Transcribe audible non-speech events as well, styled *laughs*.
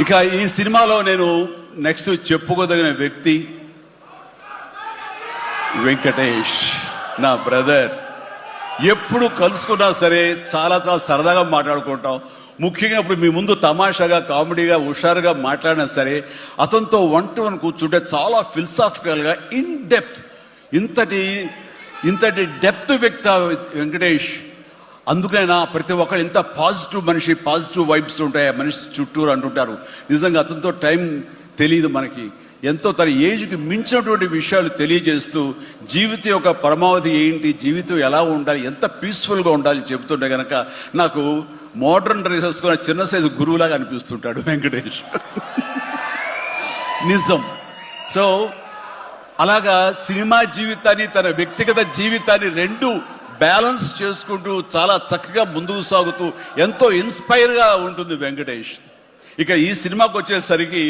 ఇక ఈ సినిమాలో నేను నెక్స్ట్ చెప్పుకోదగిన వ్యక్తి వెంకటేష్ నా బ్రదర్ ఎప్పుడు కలుసుకున్నా సరే చాలా చాలా సరదాగా మాట్లాడుకుంటాం. ముఖ్యంగా ఇప్పుడు మీ ముందు తమాషాగా కామెడీగా హుషారుగా మాట్లాడినా సరే అతనితో వన్ టు వన్ కూర్చుంటే చాలా ఫిలసాఫికల్గా ఇన్ డెప్త్ ఇంతటి ఇంతటి డెప్త్ వ్యక్త వెంకటేష్ అందుకైనా ప్రతి ఒక్కరు ఎంత పాజిటివ్ మనిషి పాజిటివ్ వైబ్స్ ఉంటాయి ఆ మనిషి చుట్టూరు అంటుంటారు. నిజంగా అతనితో టైం తెలియదు మనకి. ఎంతో తన ఏజ్కి మించినటువంటి విషయాలు తెలియజేస్తూ జీవితం యొక్క పరమావధి ఏంటి జీవితం ఎలా ఉండాలి ఎంత పీస్ఫుల్గా ఉండాలి చెబుతుంటే కనుక నాకు మోడర్న్ డ్రెస్ వేసుకున్న చిన్న సైజు గురువులాగా అనిపిస్తుంటాడు వెంకటేష్. *laughs* నిజం. సో అలాగా సినిమా జీవితాన్ని తన వ్యక్తిగత జీవితాన్ని రెండు బ్యాలెన్స్ చేసుకుంటూ చాలా చక్కగా ముందుకు సాగుతూ ఎంతో ఇన్స్పైర్గా ఉంటుంది వెంకటేష్. ఇక ఈ సినిమాకి వచ్చేసరికి